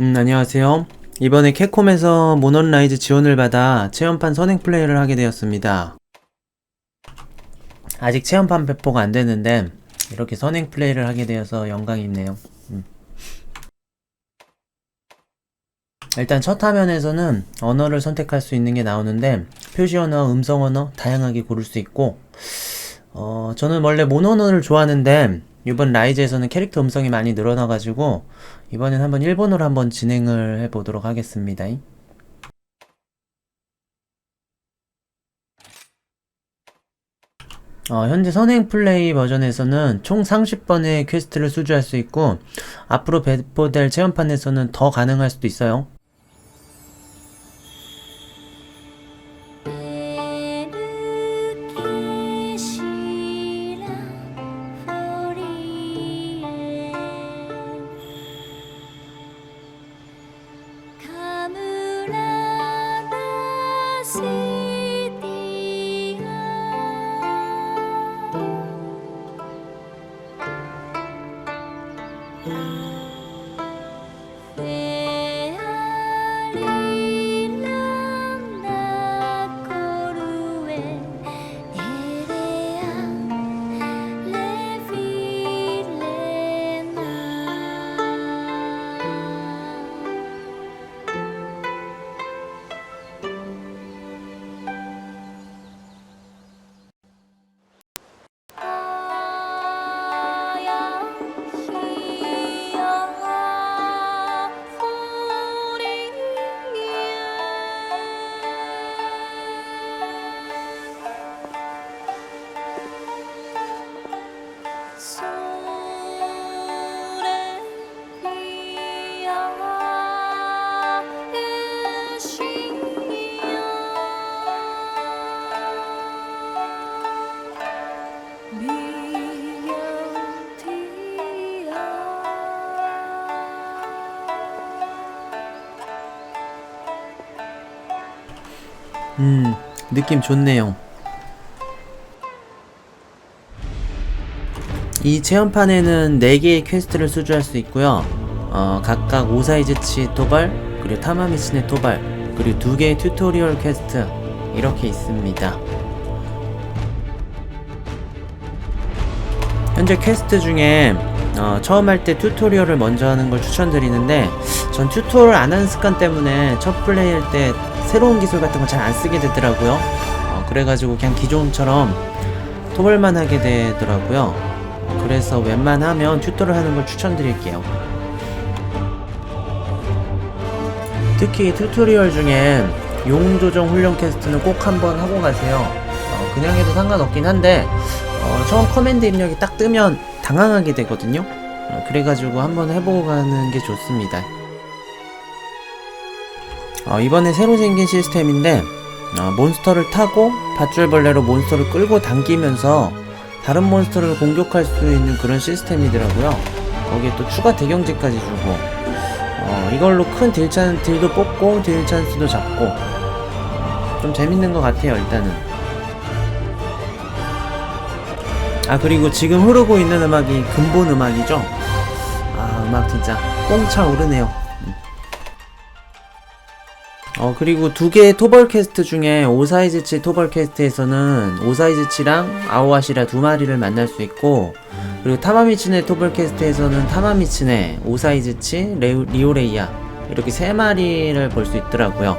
음, 안녕하세요. 이번에 캡콤에서 모넌라이즈 지원을 받아 체험판 선행 플레이를 하게 되었습니다. 아직 체험판 배포가 안 됐는데 이렇게 선행 플레이를 하게 되어서 영광이네요. 음. 일단 첫 화면에서는 언어를 선택할 수 있는 게 나오는데 표시 언어, 음성 언어 다양하게 고를 수 있고 어, 저는 원래 모노 언어를 좋아하는데 이번 라이즈에서는 캐릭터 음성이 많이 늘어나가지고 이번엔 한번 일본어로 한번 진행을 해보도록 하겠습니다. 어, 현재 선행 플레이 버전에서는 총 30번의 퀘스트를 수주할 수 있고 앞으로 배포될 체험판에서는 더 가능할 수도 있어요. 느낌 좋네요. 이 체험판에는 4개의 퀘스트를 수주할 수 있고요. 어, 각각 오사이즈치 토발, 그리고 타마미치네 토발, 그리고 2개의 튜토리얼 퀘스트 이렇게 있습니다. 현재 퀘스트 중에 어, 처음 할 때 튜토리얼을 먼저 하는 걸 추천드리는데 전 튜토리얼 안 하는 습관 때문에 첫 플레이 할때 새로운 기술 같은 거 잘 안 쓰게 되더라고요. 어, 그래가지고 그냥 기존처럼 토벌만 하게 되더라고요. 어, 그래서 웬만하면 튜토리얼 하는 걸 추천드릴게요. 특히 튜토리얼 중에 용 조정 훈련 퀘스트는 꼭 한번 하고 가세요. 어, 그냥 해도 상관없긴 한데 어, 처음 커맨드 입력이 딱 뜨면 당황하게 되거든요. 어, 그래가지고 한번 해보고 가는 게 좋습니다. 어, 이번에 새로 생긴 시스템인데 어, 몬스터를 타고 밧줄벌레로 몬스터를 끌고 당기면서 다른 몬스터를 공격할 수 있는 그런 시스템이더라고요. 거기에 또 추가 대경제까지 주고 어, 이걸로 큰 딜찬 딜도 뽑고 딜 찬스도 잡고 어, 좀 재밌는 것 같아요 일단은. 아 그리고 지금 흐르고 있는 음악이 근본 음악이죠. 아 음악 진짜 꽁차 오르네요. 어 그리고 두 개의 토벌 퀘스트 중에 오사이즈치 토벌 퀘스트에서는 오사이즈치랑 아오아시라 두 마리를 만날 수 있고 그리고 타마미치네 토벌 퀘스트에서는 타마미치네, 오사이즈치, 레우, 리오레이야 이렇게 세 마리를 볼 수 있더라고요.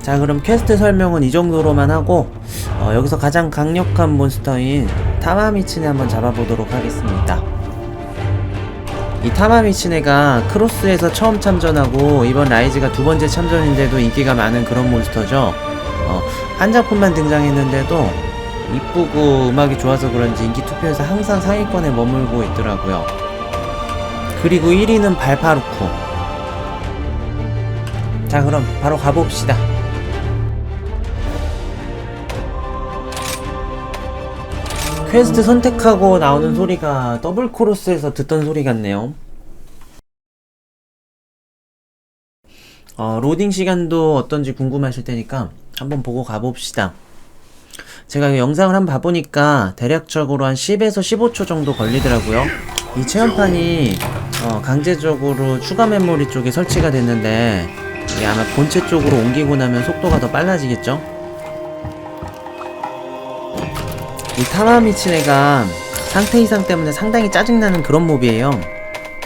자 그럼 퀘스트 설명은 이 정도로만 하고 어, 여기서 가장 강력한 몬스터인 타마미치네 한번 잡아보도록 하겠습니다. 이 타마미치네가 크로스에서 처음 참전하고 이번 라이즈가 두 번째 참전인데도 인기가 많은 그런 몬스터죠. 어, 한 작품만 등장했는데도 이쁘고 음악이 좋아서 그런지 인기 투표에서 항상 상위권에 머물고 있더라고요. 그리고 1위는 발파루쿠. 자 그럼 바로 가봅시다. 퀘스트 선택하고 나오는 소리가 더블 코러스에서 듣던 소리 같네요. 어, 로딩 시간도 어떤지 궁금하실 테니까 한번 보고 가봅시다. 제가 영상을 한번 봐보니까 대략적으로 한 10에서 15초 정도 걸리더라고요. 이 체험판이 어, 어, 강제적으로 추가 메모리 쪽에 설치가 됐는데 이게 아마 본체 쪽으로 옮기고 나면 속도가 더 빨라지겠죠? 이 타마미치네가 상태 이상 때문에 상당히 짜증나는 그런 몹이에요.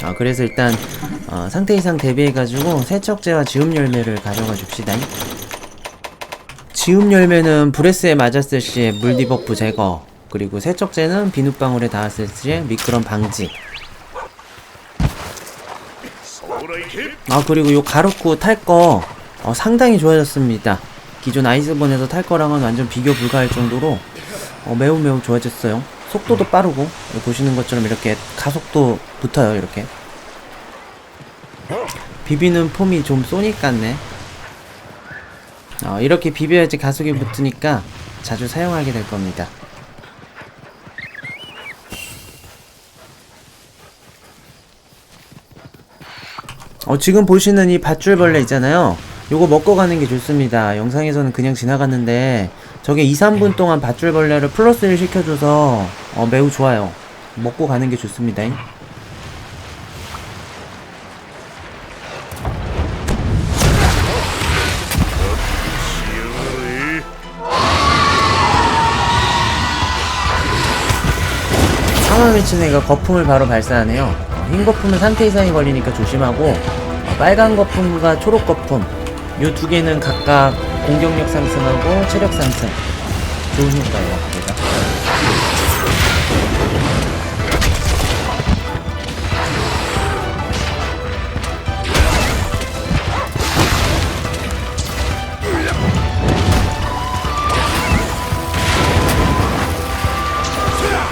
아, 그래서 일단 어, 상태 이상 대비해가지고 세척제와 지움 열매를 가져가 줍시다. 지움 열매는 브레스에 맞았을 시에 물 디버프 제거, 그리고 세척제는 비눗방울에 닿았을 시에 미끄럼 방지. 아 그리고 요 가루쿠 탈거 어, 상당히 좋아졌습니다. 기존 아이스본에서 탈 거랑은 완전 비교 불가할 정도로 어, 매우 매우 좋아졌어요. 속도도 빠르고 보시는 것처럼 이렇게 가속도 붙어요 이렇게. 비비는 폼이 좀 소닉 같네. 어, 이렇게 비벼야지 가속이 붙으니까 자주 사용하게 될 겁니다. 어, 지금 보시는 이 밧줄벌레 있잖아요. 요거 먹고 가는 게 좋습니다. 영상에서는 그냥 지나갔는데 저게 2, 3분 동안 밧줄벌레를 플러스를 시켜줘서 어, 매우 좋아요. 먹고 가는 게 좋습니다. 상하 미친 애가 거품을 바로 발사하네요. 어, 흰 거품은 상태 이상이 걸리니까 조심하고 어, 빨간 거품과 초록 거품 이 두 개는 각각 공격력 상승하고 체력 상승 좋은 효과예요. 얘가.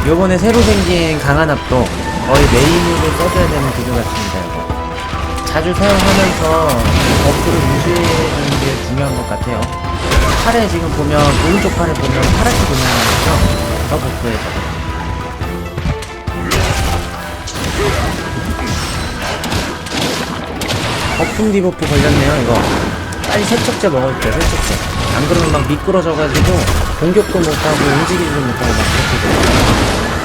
요번에 새로 생긴 강한 압도 거의 메인으로 써줘야 되는 구조 같습니다 이거 자주 사용하면서 버프를 유지해주는 게 중요한 것 같아요. 팔에 지금 보면 오른쪽 팔에 보면 파랗게 보이는 거죠? 저 버프에서 거품 디버프 걸렸네요 이거. 빨리 세척제 먹어줄게요 세척제. 안 그러면 막 미끄러져가지고 공격도 못하고 움직이지도 못하고 막 그렇게 돼요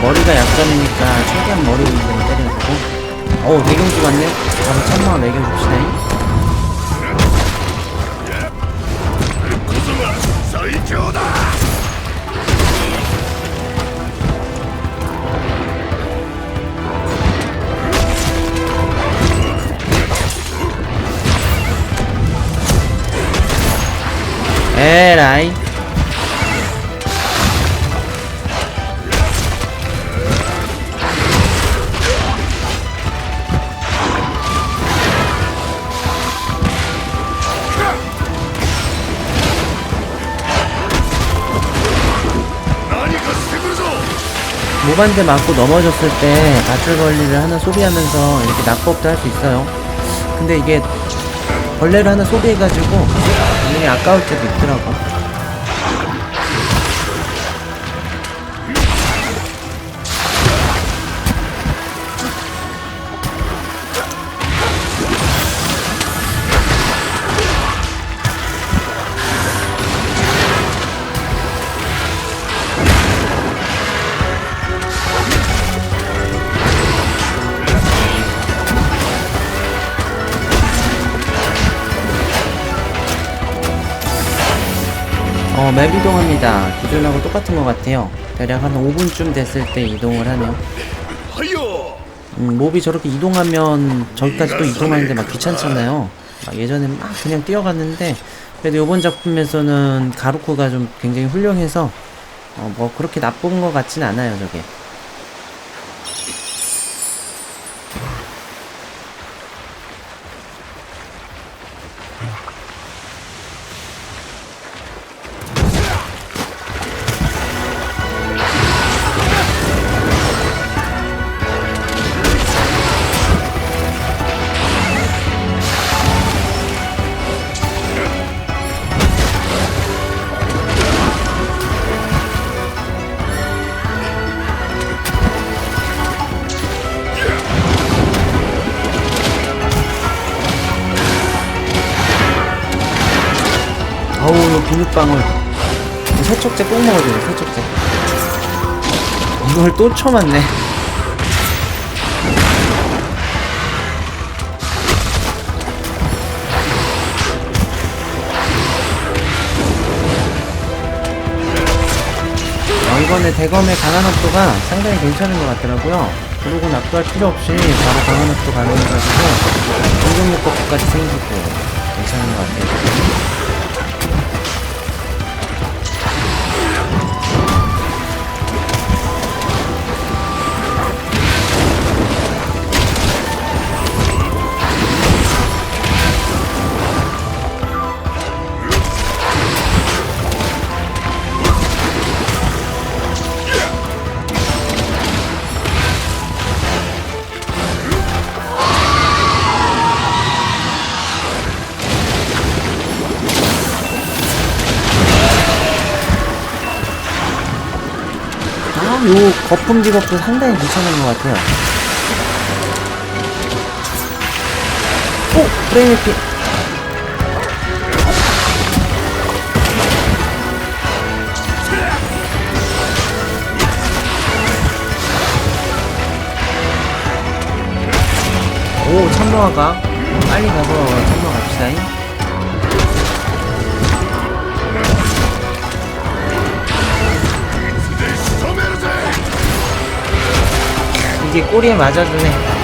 머리가 약점이니까 최대한 머리 위로 때려주고. 어우 내경주 같네? 바로 천마원 내겨줍시다. 에라이. 모반대 맞고 넘어졌을 때 밧줄 벌리를 하나 소비하면서 이렇게 낙법도 할 수 있어요. 근데 이게 벌레를 하나 소비해가지고 분명히 아까울 때도 있더라고. 맵 이동합니다. 기존하고 똑같은 것 같아요. 대략 한 5분쯤 됐을 때 이동을 하네요. 음, 몹이 저렇게 이동하면 저기까지 또 이동하는데 막 귀찮잖아요. 막 예전에 막 그냥 뛰어갔는데 그래도 이번 작품에서는 가루코가 좀 굉장히 훌륭해서 어, 뭐 그렇게 나쁜 것 같진 않아요 저게. 이 근육방울 세척제 꼭 먹어야 돼 세척제 이걸 또 쳐맞네. 어, 이번에 대검의 강한 압도가 상당히 괜찮은 것 같더라고요. 그러고 납도할 필요 없이 바로 강한 압도 가능해가지고 공격력 버프까지 생기고 괜찮은 것 같아요 요 거품 디버프 상당히 괜찮은 것 같아요. 오! 프레임 피 오, 참로아가 빨리 가서 참로 갑시다잉. 이게 꼬리에 맞아주네.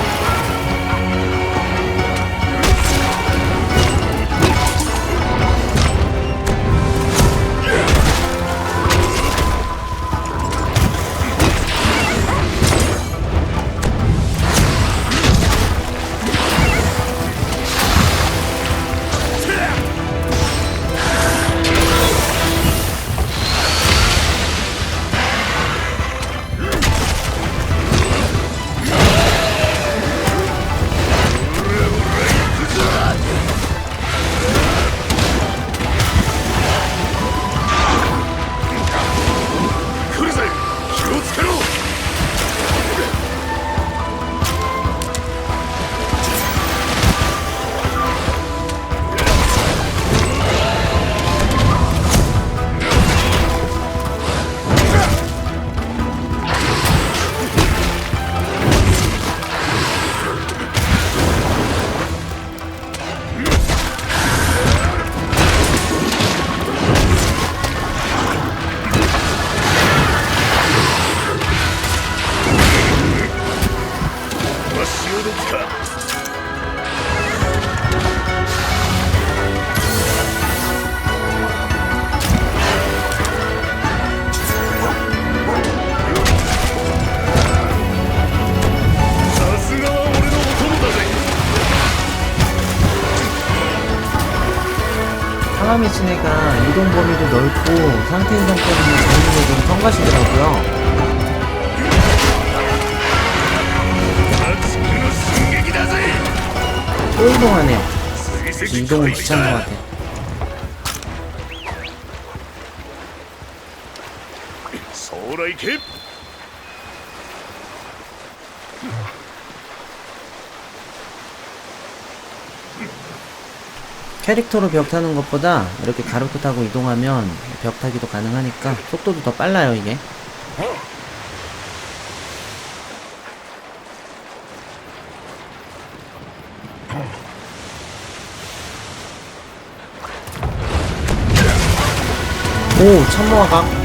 상하미 진해가 이동 범위도 넓고 상태 이동 때문에 재능을 좀 성가시더라고요. 또 이동하네요. 이동은 귀찮은 것 같아요. 소라이 캡 캐릭터로 벽 타는 것보다 이렇게 가로크 타고 이동하면 벽 타기도 가능하니까 속도도 더 빨라요 이게. 오 참모아가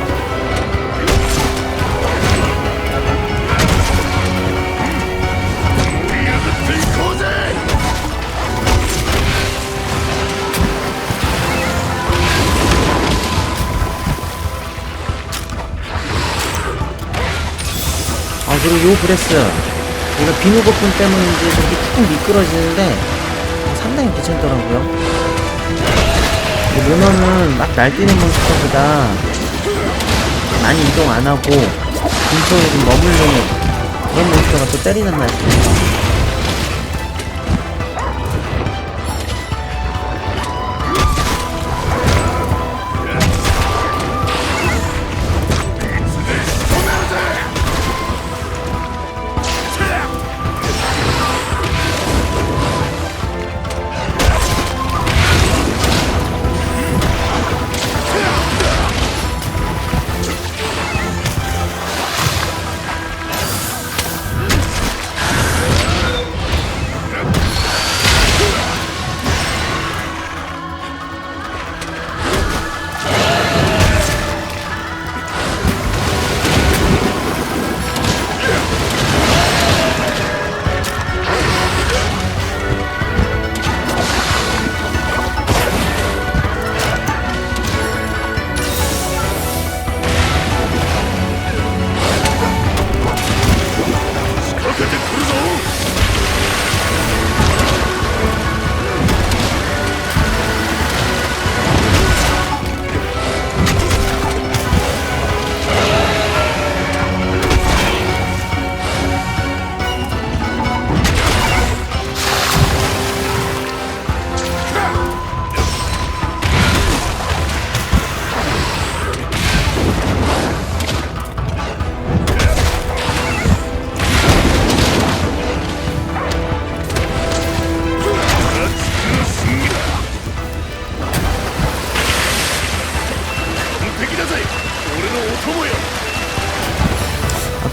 그리고 요. 브레스 이거 비누 거품 때문인지 저렇게 쭉 미끄러지는데 상당히 괜찮더라고요. 이 문어는 막 날뛰는 몬스터보다 많이 이동 안 하고 근처에 좀 머물르는 그런 몬스터가 또 때리는 맛이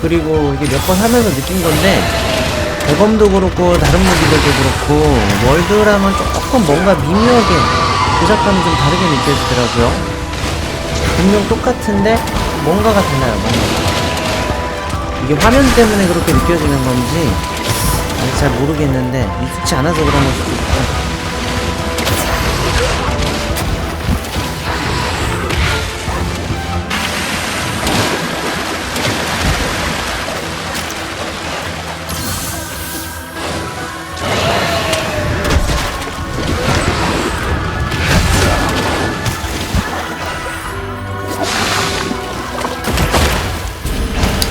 그리고 이게 몇 번 하면서 느낀 건데 대검도 그렇고 다른 무기들도 그렇고 월드랑은 조금 뭔가 미묘하게 조작감이 좀 다르게 느껴지더라고요. 분명 똑같은데 뭔가가 달라요. 뭔가가. 이게 화면 때문에 그렇게 느껴지는 건지 잘 모르겠는데 익숙치 않아서 그런 걸 수도 있고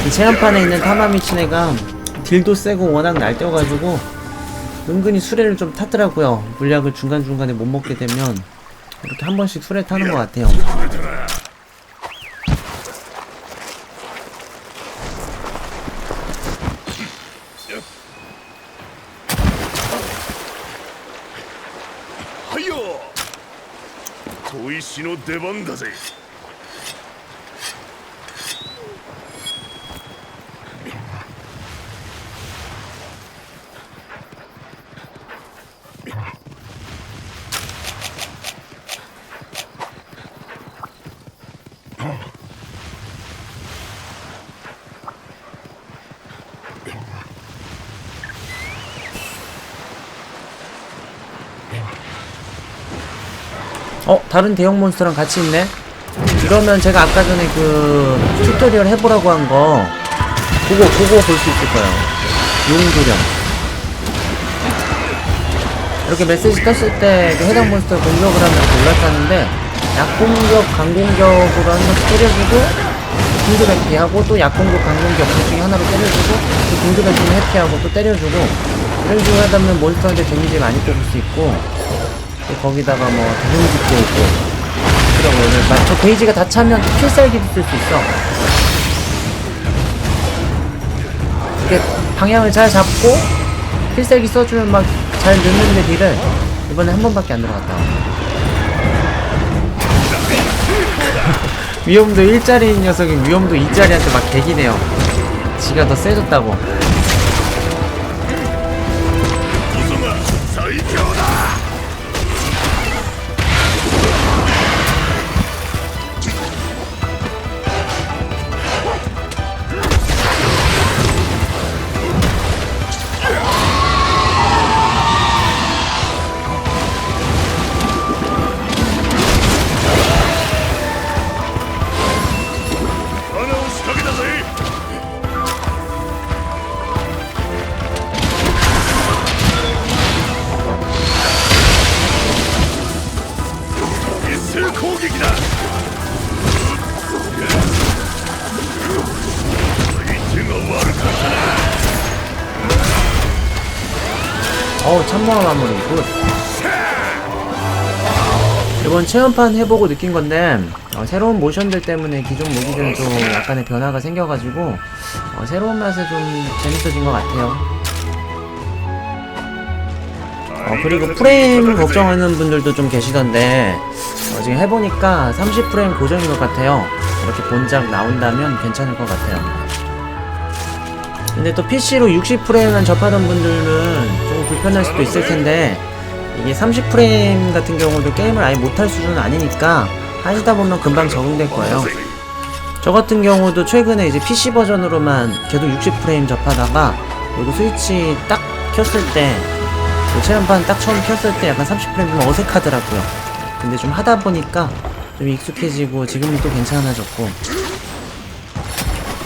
이 체험판에 있는 타마미치네가 딜도 세고 워낙 날뛰어가지고 은근히 수레를 좀 타더라고요. 물약을 중간중간에 못 먹게 되면 이렇게 한 번씩 수레 타는 것 같아요. 하요 도이시노 대반다제 어, 다른 대형 몬스터랑 같이 있네? 이러면 제가 아까 전에 그 튜토리얼 해보라고 한 거 그거 그거 볼 수 있을 거예요 용도령 이렇게 메시지 떴을 때 그 해당 몬스터 공격을 하면 올라타는데 약공격, 강공격으로 한 번씩 때려주고 긴급 회피하고 또 약공격, 강공격 둘 중에 하나로 때려주고 또 긴급 회피는 회피하고 또 때려주고 이런 식으로 하다 보면 몬스터한테 데미지 많이 뽑을 수 있고 또 거기다가 뭐 대흉집도 오고. 그런 거를 막저 게이지가 다 차면 필살기도 쓸 수 있어. 이렇게 방향을 잘 잡고 필살기 써주면 막 잘 넣는데 딜을 이번에 한 번밖에 안 들어갔다. 위험도 1짜리인 녀석이 위험도 2짜리한테 막 개기네요. 지가 더 세졌다고 이번 체험판 해보고 느낀 건데 어, 새로운 모션들 때문에 기존 무기들은 좀 약간의 변화가 생겨가지고 어, 새로운 맛에 좀 재밌어진 것 같아요. 어, 그리고 프레임 걱정하는 분들도 좀 계시던데 어, 지금 해보니까 30프레임 고정인 것 같아요. 이렇게 본작 나온다면 괜찮을 것 같아요. 근데 또 PC로 60프레임만 접하던 분들은 좀 불편할 수도 있을 텐데 이게 30프레임 같은 경우도 게임을 아예 못할 수준은 아니니까 하시다 보면 금방 적응될 거예요. 저 같은 경우도 최근에 이제 PC 버전으로만 계속 60프레임 접하다가 그리고 스위치 딱 켰을 때, 그 체험판 딱 처음 켰을 때 약간 30프레임 좀 어색하더라고요. 근데 좀 하다 보니까 좀 익숙해지고 지금은 또 괜찮아졌고.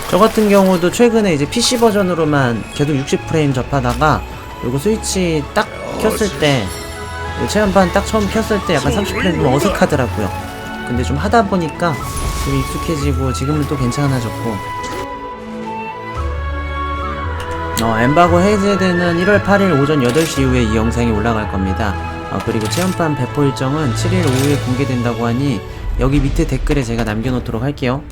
저 같은 경우도 최근에 이제 PC 버전으로만 계속 60프레임 접하다가 그리고 스위치 딱 켰을 때, 그 체험판 딱 처음 켰을 때 약간 30프레임 좀 어색하더라고요. 근데 좀 하다 보니까 좀 익숙해지고 지금은 또 괜찮아졌고 어, 엠바고 해제되는 1월 8일 오전 8시 이후에 이 영상이 올라갈 겁니다. 어, 그리고 체험판 배포 일정은 7일 오후에 공개된다고 하니 여기 밑에 댓글에 제가 남겨놓도록 할게요.